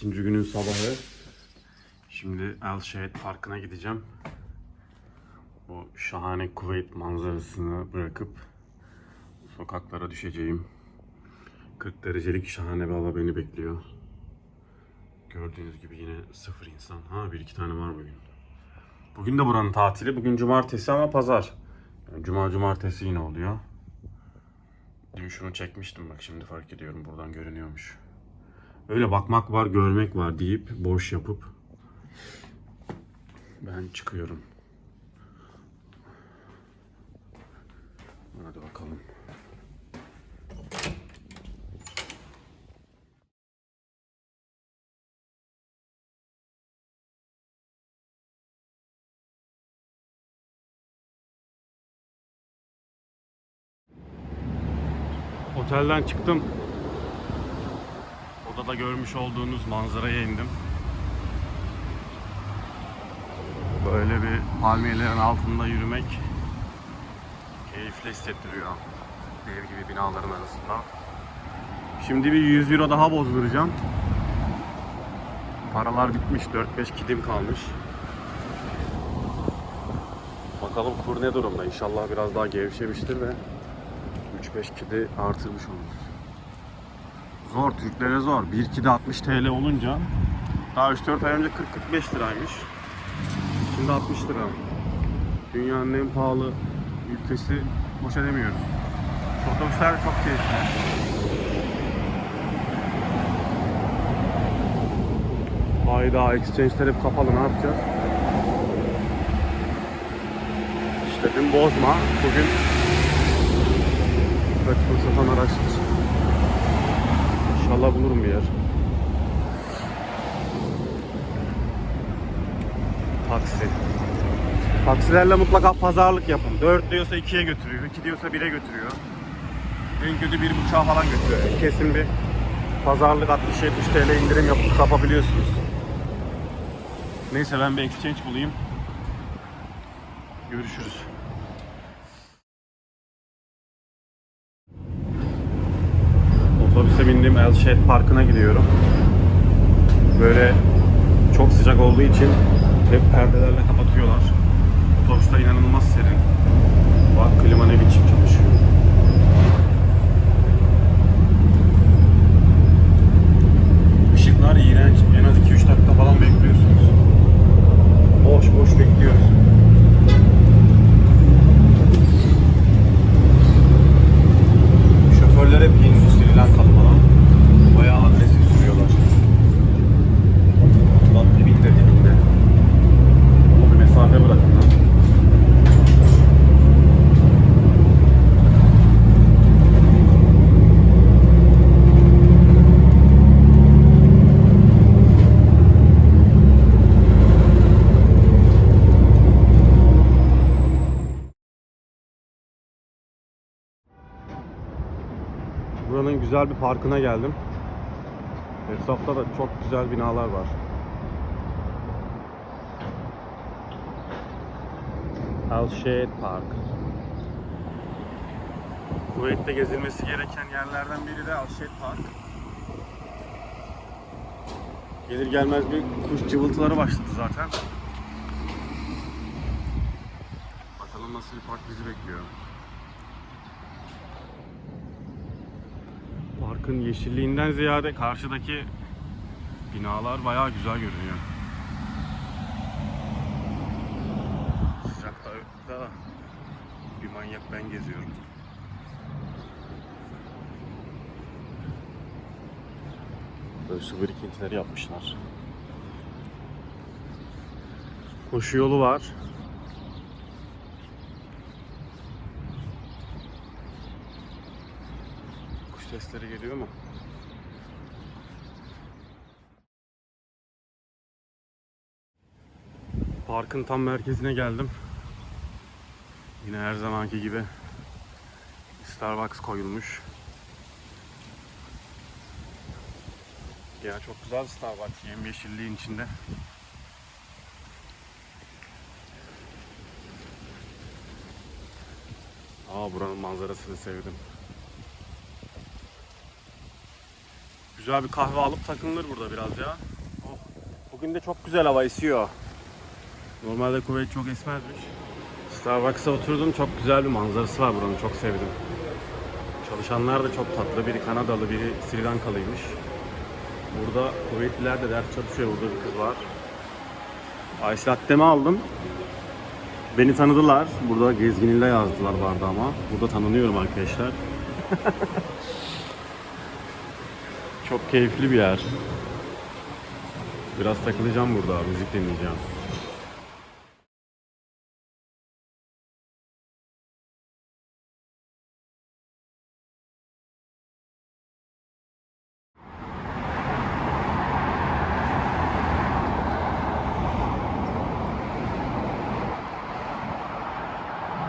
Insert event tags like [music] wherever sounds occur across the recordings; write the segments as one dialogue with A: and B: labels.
A: İkinci günün sabahı. Şimdi El Şehit Parkı'na gideceğim. Bu şahane Kuveyt manzarasını bırakıp sokaklara düşeceğim. 40 derecelik şahane bir hava beni bekliyor. Gördüğünüz gibi yine sıfır insan. Ha bir iki tane var bugün. Bugün de buranın tatili. Bugün cumartesi ama pazar. Yani Cuma cumartesi yine oluyor. Dün şunu çekmiştim bak şimdi fark ediyorum buradan görünüyormuş. Öyle bakmak var, görmek var deyip boş yapıp ben çıkıyorum. Hadi bakalım. Otelden çıktım. Odada görmüş olduğunuz manzaraya indim. Böyle bir palmiyelerin altında yürümek keyifli hissettiriyor. Dev gibi binaların arasında. Şimdi bir 100 euro daha bozduracağım. Paralar bitmiş. 4-5 kidim kalmış. Bakalım kur ne durumda. İnşallah biraz daha gevşemiştir ve 3-5 kidi artırmış oluruz. Zor, Türklere zor. 1 kidi 60 TL olunca daha 3-4 ay önce 40-45 liraymış. Şimdi 60 lira. Dünyanın en pahalı ülkesi boşa demiyoruz. Şu Otobüsler çok keyifli. Hayda, exchange'ler hep kapalı. Ne yapacağız? İşte dün bozma, bugün saçma sapan araçlar. İnşallah bulurum bir yer. Taksi. Taksilerle mutlaka pazarlık yapın. 4 diyorsa 2'ye götürüyor, 2 diyorsa 1'e götürüyor. En kötü 1.5'a falan götürüyor. Kesin bir pazarlık 60-70 TL indirim yapıp kapabiliyorsunuz. Neyse ben bir exchange bulayım. Görüşürüz. Bindim El Şehit Parkı'na gidiyorum. Böyle çok sıcak olduğu için hep perdelerle kapatıyorlar. Otobüste inanılmaz serin. Bak klima ne biçim çalışıyor. Işıklar iğrenç. En az 2-3 dakika falan bekliyorsunuz. Boş boş bekliyoruz. Şoförler hep Hindu, Sri Lankalı falan. Bayağı agresif sürüyorlar. Bak dibinde dibinde. Ama bir mesafe bırakın lan. Buranın güzel bir parkına geldim. Etrafta da çok güzel binalar var. Al Shade Park. Kuveyt'te gezilmesi gereken yerlerden biri de Al Shade Park. Gelir gelmez bir kuş cıvıltıları başladı zaten. Bakalım nasıl bir park bizi bekliyor. Parkın yeşilliğinden ziyade karşıdaki binalar bayağı güzel görünüyor. Sıcakta bir manyak ben geziyorum. Böyle su birikintileri yapmışlar. Koşu yolu var. Sesleri geliyor mu? Parkın tam merkezine geldim. Yine her zamanki gibi Starbucks koyulmuş. Ya çok güzel Starbucks yemyeşilliğin içinde. Aa buranın manzarasını sevdim. Güzel bir kahve alıp takılır burada biraz ya. Oh. Bugün de çok güzel hava esiyor. Normalde Kuveyt çok esmezmiş. Starbucks'a oturdum. Çok güzel bir manzarası var buranın. Çok sevdim. Çalışanlar da çok tatlı. Biri Kanadalı, biri Sri Lankalıymış. Burada Kuveytliler de ders çalışıyor. Burada bir kız var. Ice latte'mi aldım. Beni tanıdılar. Burada gezginille yazdılar bardağıma. Burada tanınıyorum arkadaşlar. [laughs] Çok keyifli bir yer. Biraz takılacağım burada, müzik dinleyeceğim.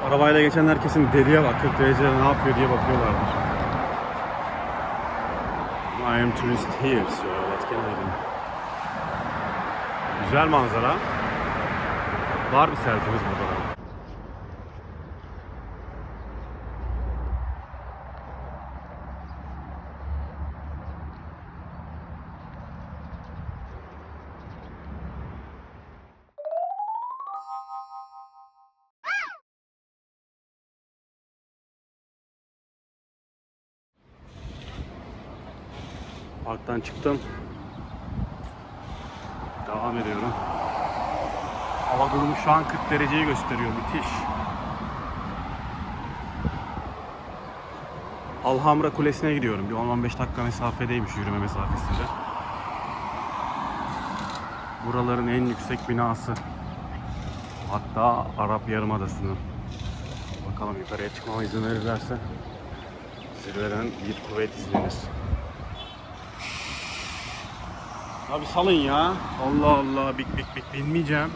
A: Arabayla geçen herkesin deliye bak 40 derecede ne yapıyor diye bakıyorlardır. I am tourist here, so what can I do? Güzel manzara. Var bir selfie'miz burada. Parktan çıktım. Devam ediyorum. Hava durumu şu an 40 dereceyi gösteriyor. Müthiş. Alhambra Kulesi'ne gidiyorum. Bir 10-15 dakika mesafedeymiş yürüme mesafesinde. Buraların en yüksek binası. Hatta Arap Yarımadası'nın. Bakalım yukarıya çıkmama izin verirlerse zirveden bir kuvvet izlenir. Abi salın ya. Allah Allah bik bik bik binmeyeceğim.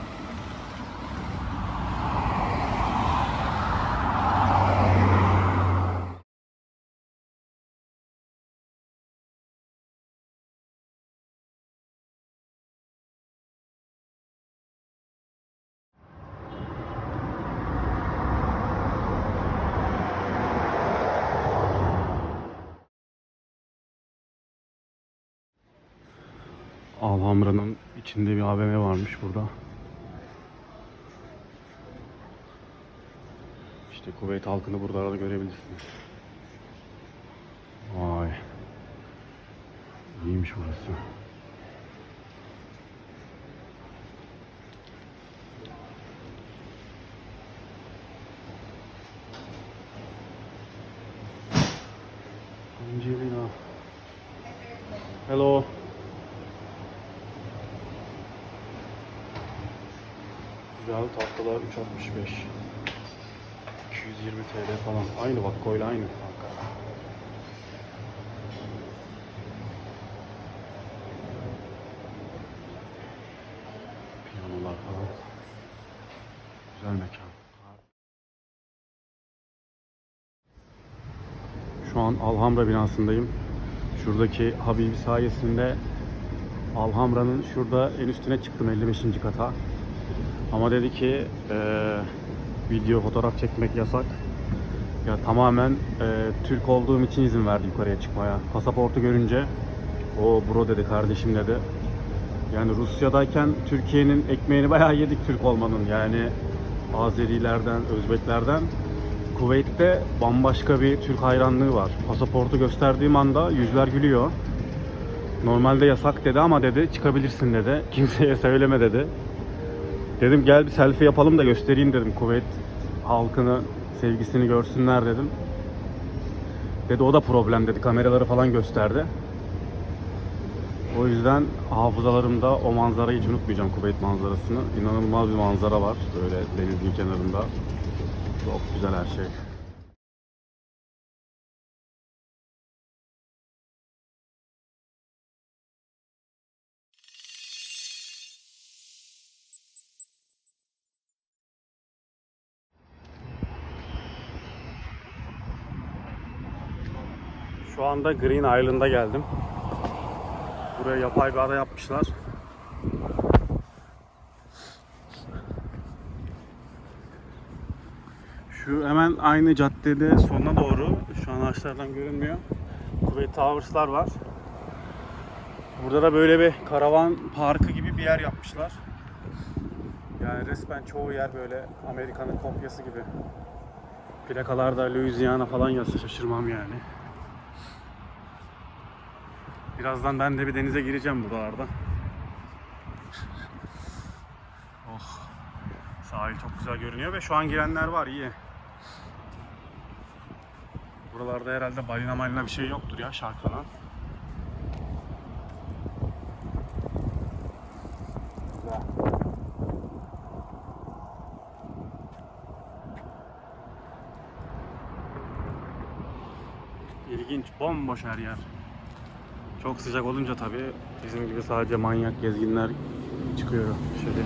A: Alhambra'nın içinde bir AVM varmış burada. İşte Kuveyt halkını burada da görebilirsiniz. Vay. İyiymiş burası. Angelina. Hello. Güzel tahtalar 3.65 220 TL falan. Aynı bak koyla aynı. Piyanolar falan. Güzel mekan. Şu an Alhambra binasındayım. Şuradaki Habibi sayesinde Alhambra'nın şurada en üstüne çıktım 55. kata. Ama dedi ki e, video fotoğraf çekmek yasak. Ya tamamen e, Türk olduğum için izin verdi yukarıya çıkmaya. Pasaportu görünce o bro dedi kardeşim dedi. Yani Rusya'dayken Türkiye'nin ekmeğini bayağı yedik Türk olmanın. Yani Azerilerden, Özbeklerden. Kuveyt'te bambaşka bir Türk hayranlığı var. Pasaportu gösterdiğim anda yüzler gülüyor. Normalde yasak dedi ama dedi çıkabilirsin dedi. [laughs] Kimseye söyleme dedi. Dedim gel bir selfie yapalım da göstereyim dedim Kuveyt halkını sevgisini görsünler dedim. Dedi o da problem dedi kameraları falan gösterdi. O yüzden hafızalarımda o manzarayı hiç unutmayacağım Kuveyt manzarasını. İnanılmaz bir manzara var böyle denizin kenarında. Çok güzel her şey. Şu anda Green Island'a geldim. Buraya yapay bir ada yapmışlar. Şu hemen aynı caddede sonuna doğru, şu an ağaçlardan görünmüyor. Kuveyt Towers'lar var. Burada da böyle bir karavan parkı gibi bir yer yapmışlar. Yani resmen çoğu yer böyle Amerika'nın kopyası gibi. Plakalarda Louisiana falan yazsa şaşırmam yani. Birazdan ben de bir denize gireceğim buralarda. oh. Sahil çok güzel görünüyor ve şu an girenler var iyi. Buralarda herhalde balina malina bir şey yoktur ya şarklanan. Güzel. İlginç, bomboş her yer. Çok sıcak olunca tabii bizim gibi sadece manyak gezginler çıkıyor dışarı.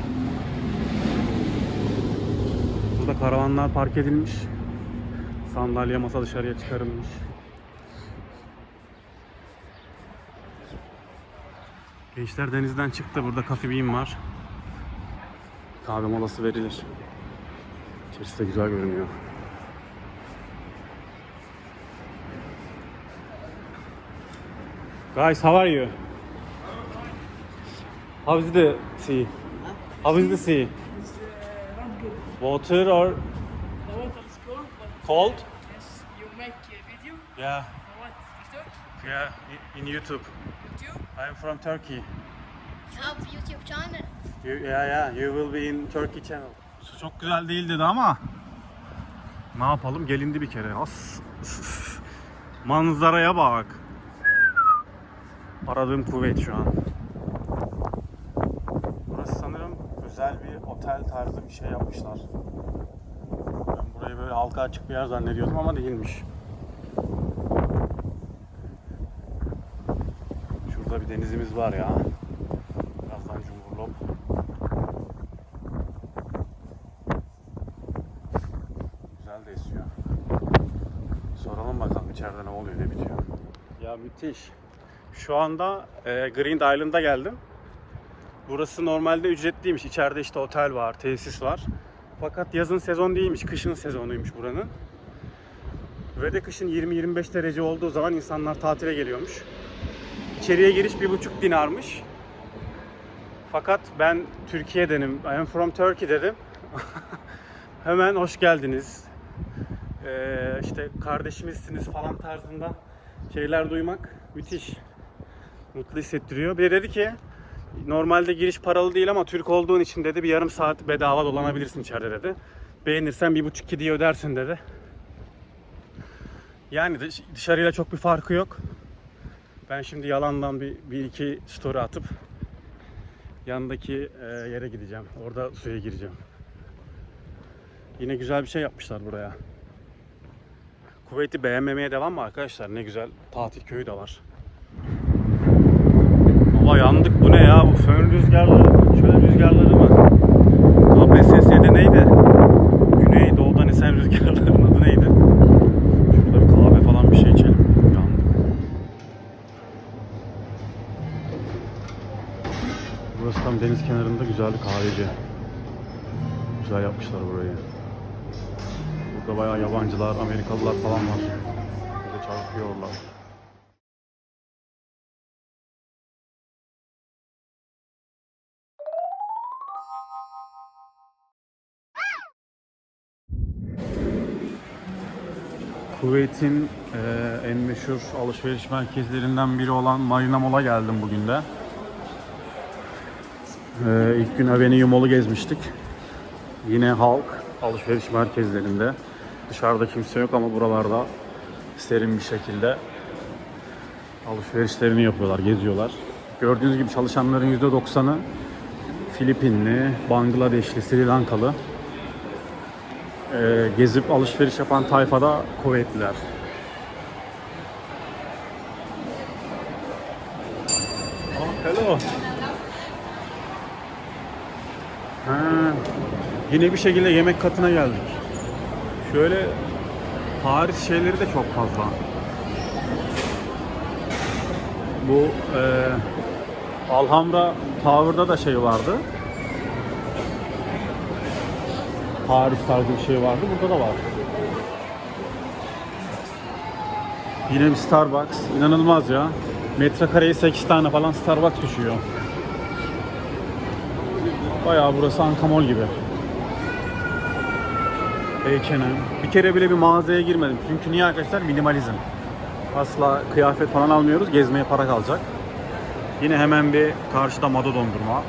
A: Burada karavanlar park edilmiş. Sandalye masa dışarıya çıkarılmış. Gençler denizden çıktı. Burada Coffee Bean var. Kahve molası verilir. İçerisi de güzel görünüyor. Guys, how are you? How is the sea? How is the sea?
B: It's uh, not good.
A: Water or
B: The water is cold, but
A: cold?
B: yes, you make a video
A: Yeah,
B: for what? TikTok?
A: yeah, i- in YouTube.
B: YouTube?
A: I'm from Turkey.
C: Have YouTube channel.
A: You, yeah, yeah, you will be in Turkey channel. Su çok güzel değil dedi ama ne yapalım gelindi bir kere. As. [laughs] Manzaraya bak. Aradığım kuvvet şu an. Burası sanırım özel bir otel tarzı bir şey yapmışlar. Ben burayı böyle halka açık bir yer zannediyordum ama değilmiş. Şurada bir denizimiz var ya. Birazdan Cumhurlop. Güzel de esiyor. Soralım bakalım içeride ne oluyor ne bitiyor. Ya müthiş. Şu anda e, Green Island'a geldim. Burası normalde ücretliymiş. İçeride işte otel var, tesis var. Fakat yazın sezon değilmiş, kışın sezonuymuş buranın. Ve de kışın 20-25 derece olduğu zaman insanlar tatile geliyormuş. İçeriye giriş bir buçuk dinarmış. Fakat ben Türkiye'denim, I am from Turkey dedim. [laughs] Hemen hoş geldiniz. Ee, işte kardeşimizsiniz falan tarzında şeyler duymak müthiş. Mutlu hissettiriyor. Bir de dedi ki normalde giriş paralı değil ama Türk olduğun için dedi bir yarım saat bedava dolanabilirsin içeride dedi. Beğenirsen bir buçuk iki diye ödersin dedi. Yani dış- dışarıyla çok bir farkı yok. Ben şimdi yalandan bir, bir iki story atıp yandaki e, yere gideceğim. Orada suya gireceğim. Yine güzel bir şey yapmışlar buraya. Kuveyt'i beğenmemeye devam mı arkadaşlar? Ne güzel tatil köyü de var. Baba yandık bu ne ya? Bu fön rüzgarları, şöyle rüzgarları mı? KPSS'de neydi? Güney doğudan esen rüzgarların adı neydi? Şurada bir kahve falan bir şey içelim. Yandık. Burası tam deniz kenarında güzel bir kahveci. Güzel yapmışlar burayı. Burada bayağı yabancılar, Amerikalılar falan var. Burada çarpıyorlar. Kuveyt'in eee, en meşhur alışveriş merkezlerinden biri olan Marina Mall'a geldim bugün de. Eee ilk gün Avenue Mall'u gezmiştik. Yine halk alışveriş merkezlerinde. Dışarıda kimse yok ama buralarda serin bir şekilde alışverişlerini yapıyorlar, geziyorlar. Gördüğünüz gibi çalışanların %90'ı Filipinli, Bangladeşli, Sri Lankalı. Ee, gezip alışveriş yapan tayfada kuvvetliler. Oh, hello. Ha, yine bir şekilde yemek katına geldik. Şöyle Paris şeyleri de çok fazla. Bu e, Alhambra Tower'da da şey vardı. Paris tarzı bir şey vardı. Burada da var. Yine bir Starbucks. İnanılmaz ya. metrekareye 8 tane falan Starbucks düşüyor. Bayağı burası Ankamol gibi. H&M. Bir kere bile bir mağazaya girmedim. Çünkü niye arkadaşlar? Minimalizm. Asla kıyafet falan almıyoruz. Gezmeye para kalacak. Yine hemen bir karşıda Mado dondurma.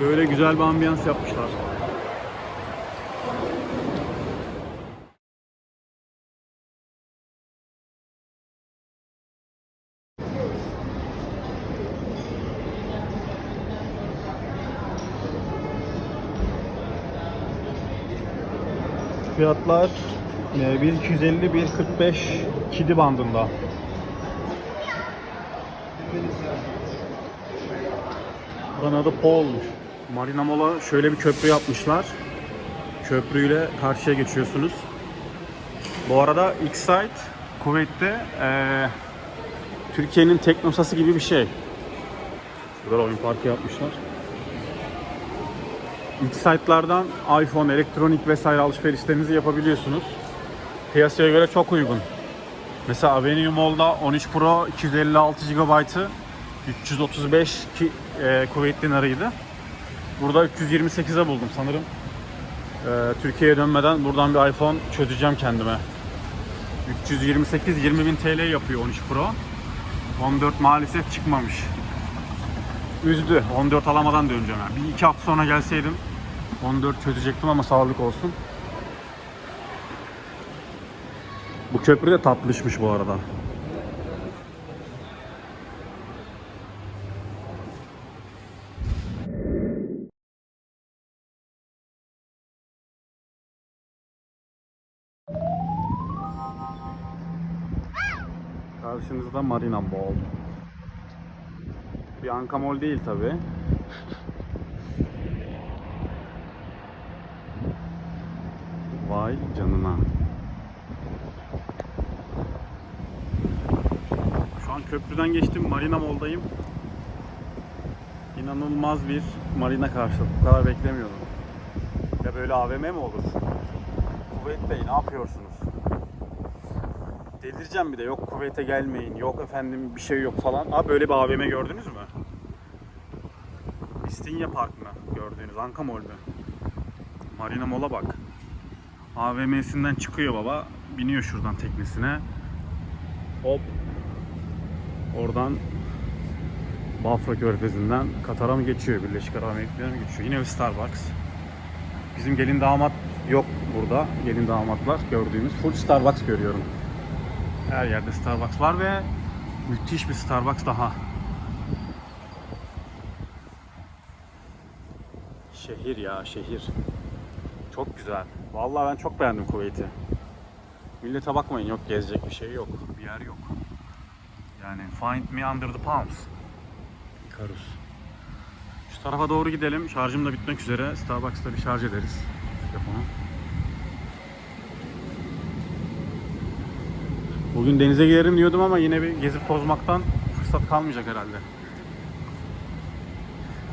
A: Böyle güzel bir ambiyans yapmışlar. Fiyatlar e, 1.250 1.45 kidi bandında. Adı Paul'muş. Marina Mola şöyle bir köprü yapmışlar. Köprüyle karşıya geçiyorsunuz. Bu arada X-Site Kuveyt'te e, Türkiye'nin teknosası gibi bir şey. Burada da oyun parkı yapmışlar. X-Site'lardan iPhone, elektronik vesaire alışverişlerinizi yapabiliyorsunuz. Piyasaya göre çok uygun. Mesela Avenue Mall'da 13 Pro 256 GB'ı 335 ki, e, Kuveyt dinarıydı. Burada 328'e buldum sanırım. E, Türkiye'ye dönmeden buradan bir iPhone çözeceğim kendime. 328 20.000 TL yapıyor 13 Pro. 14 maalesef çıkmamış. Üzdü. 14 alamadan döneceğim yani. Bir iki hafta sonra gelseydim 14 çözecektim ama sağlık olsun. Bu köprü de tatlışmış bu arada. Karşınızda Marina Mall. Bir Anka Mall değil tabi. Vay canına. Şu an köprüden geçtim. Marina Mall'dayım. İnanılmaz bir marina karşıladı. Bu kadar beklemiyordum. Ya böyle AVM mi olur? Kuvvet Bey ne yapıyorsunuz? Delireceğim bir de yok kuvvete gelmeyin yok efendim bir şey yok falan. Abi böyle bir AVM gördünüz mü? İstinye Park mı gördüğünüz Anka Mall mü? Marina Mall'a bak. AVM'sinden çıkıyor baba. Biniyor şuradan teknesine. Hop. Oradan Bafra Körfezi'nden Katar'a mı geçiyor? Birleşik Arap Emirlikleri'ne mi geçiyor? Yine bir Starbucks. Bizim gelin damat yok burada. Gelin damatlar gördüğümüz. Full Starbucks görüyorum. Her yerde Starbucks var ve müthiş bir Starbucks daha. Şehir ya şehir. Çok güzel. Vallahi ben çok beğendim Kuveyt'i. Millete bakmayın yok gezecek bir şey yok. Bir yer yok. Yani find me under the palms. Karus. Şu tarafa doğru gidelim. Şarjım da bitmek üzere. Starbucks'ta bir şarj ederiz telefonu. Bugün denize girerim diyordum ama yine bir gezip tozmaktan fırsat kalmayacak herhalde.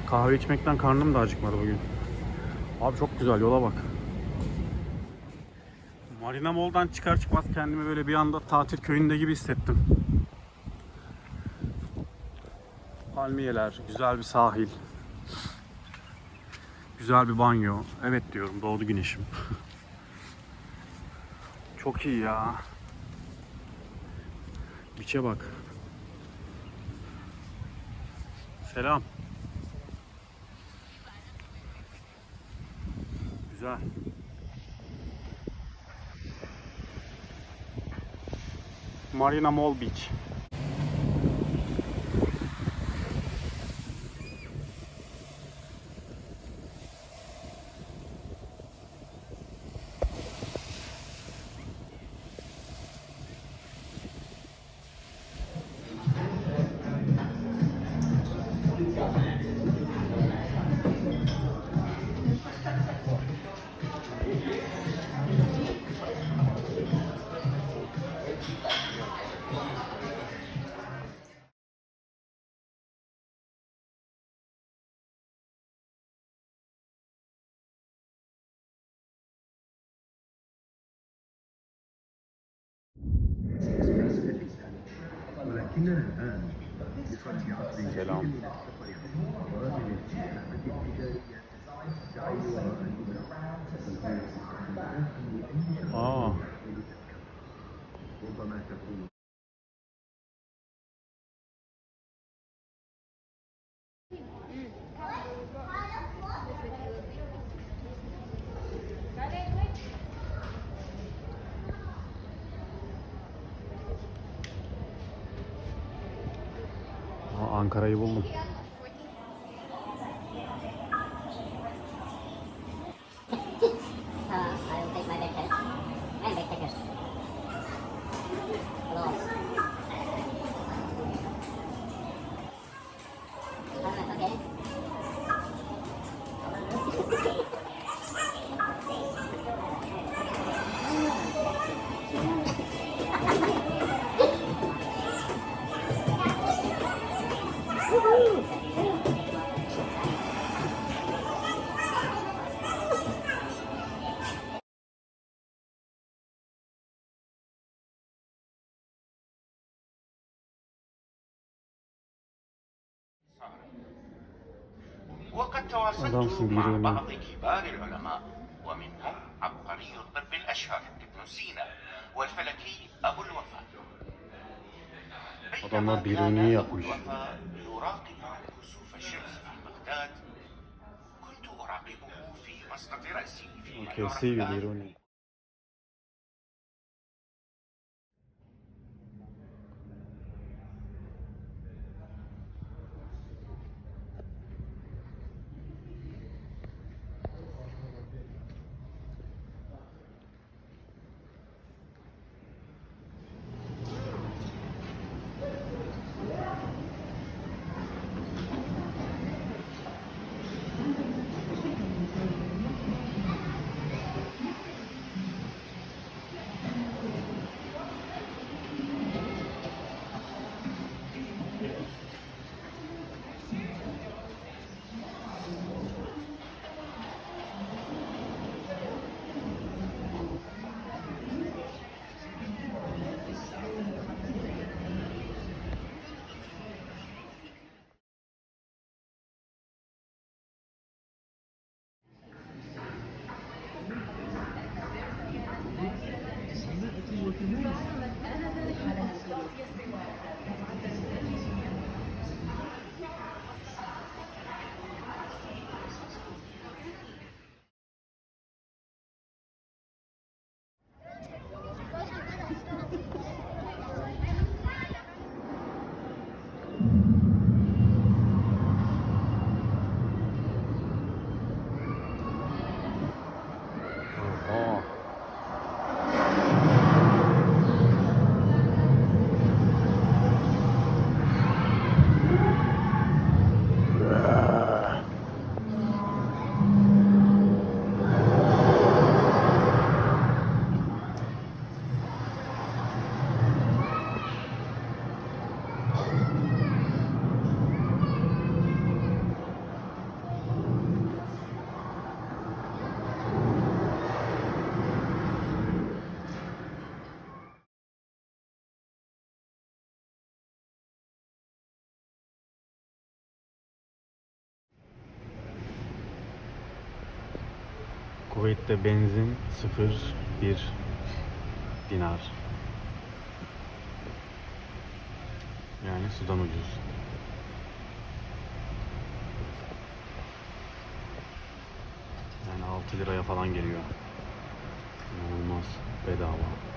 A: Kahve içmekten karnım da acıkmadı bugün. Abi çok güzel yola bak. Marina Mall'dan çıkar çıkmaz kendimi böyle bir anda tatil köyünde gibi hissettim. Palmiyeler, güzel bir sahil. Güzel bir banyo. Evet diyorum doğdu güneşim. [laughs] Çok iyi ya. Biçe bak. Selam. Güzel. Marina Mall Beach. 나옵니다. Ankara'yı buldum.
D: تواصلت مع. بعض كبار العلماء ومنهم عبقري الطب الأشهر ابن سينا والفلكي أبو الوفاء بينما كان أبو. الوفاء يراقب كسوف الشمس في بغداد كنت أراقبه في مسقط رأسي في
A: Okey, Kuveyt'te benzin 0 1 dinar. Yani sudan ucuz. Yani 6 liraya falan geliyor. İnanılmaz bedava.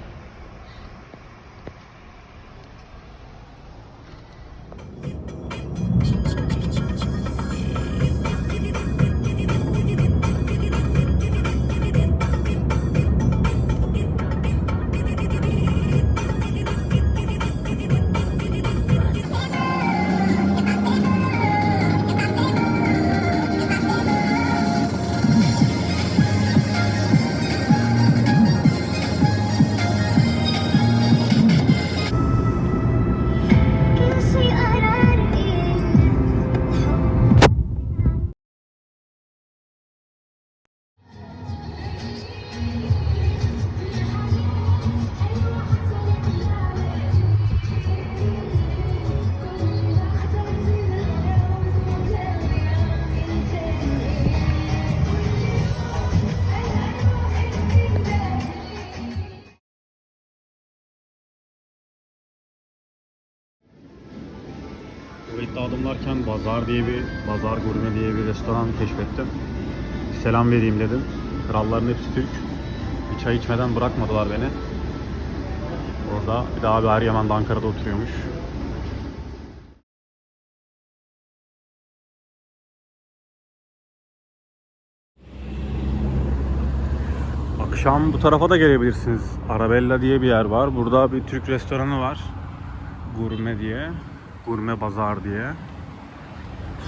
A: Bazar diye bir, Bazar Gurme diye bir restoran keşfettim. Selam vereyim dedim. Kralların hepsi Türk. Bir çay içmeden bırakmadılar beni. Orada bir daha bir Eryaman da Ankara'da oturuyormuş. Akşam bu tarafa da gelebilirsiniz. Arabella diye bir yer var. Burada bir Türk restoranı var. Gurme diye. Gurme Bazar diye.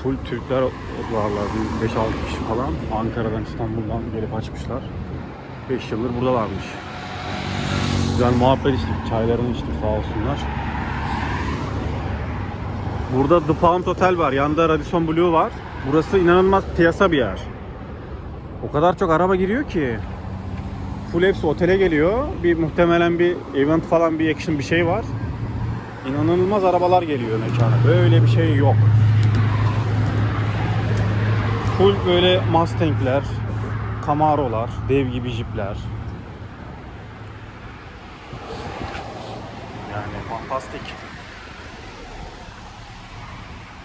A: Full Türkler varlar. Bir 5-6 kişi falan. Ankara'dan, İstanbul'dan gelip açmışlar. 5 yıldır buradalarmış. Güzel muhabbet içtik. Çaylarını içtik sağ olsunlar. Burada The Pound Hotel var. Yanında Radisson Blue var. Burası inanılmaz piyasa bir yer. O kadar çok araba giriyor ki. Full hepsi otele geliyor. Bir muhtemelen bir event falan bir action bir şey var. İnanılmaz arabalar geliyor mekana. Böyle bir şey yok. Full böyle Mustang'ler, Camaro'lar, dev gibi jipler. Yani fantastik.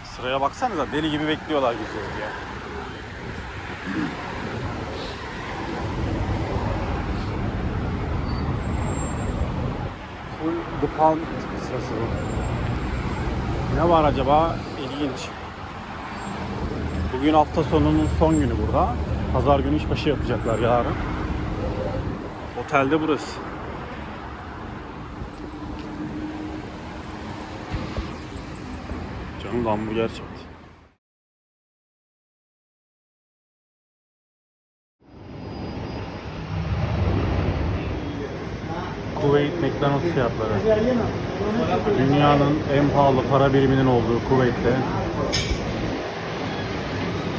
A: Sıraya baksanıza deli gibi bekliyorlar gireceğiz diye. Full The Pound sırası bu. Ne var acaba? İlginç. Bugün hafta sonunun son günü burada. Pazar günü işbaşı yapacaklar yarın. Otelde burası. Canım da hamburger çekti. Kuveyt McDonald's fiyatları. Dünyanın en pahalı para biriminin olduğu Kuveyt'te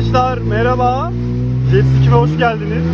A: Arkadaşlar merhaba. Jet Ski'me hoş geldiniz.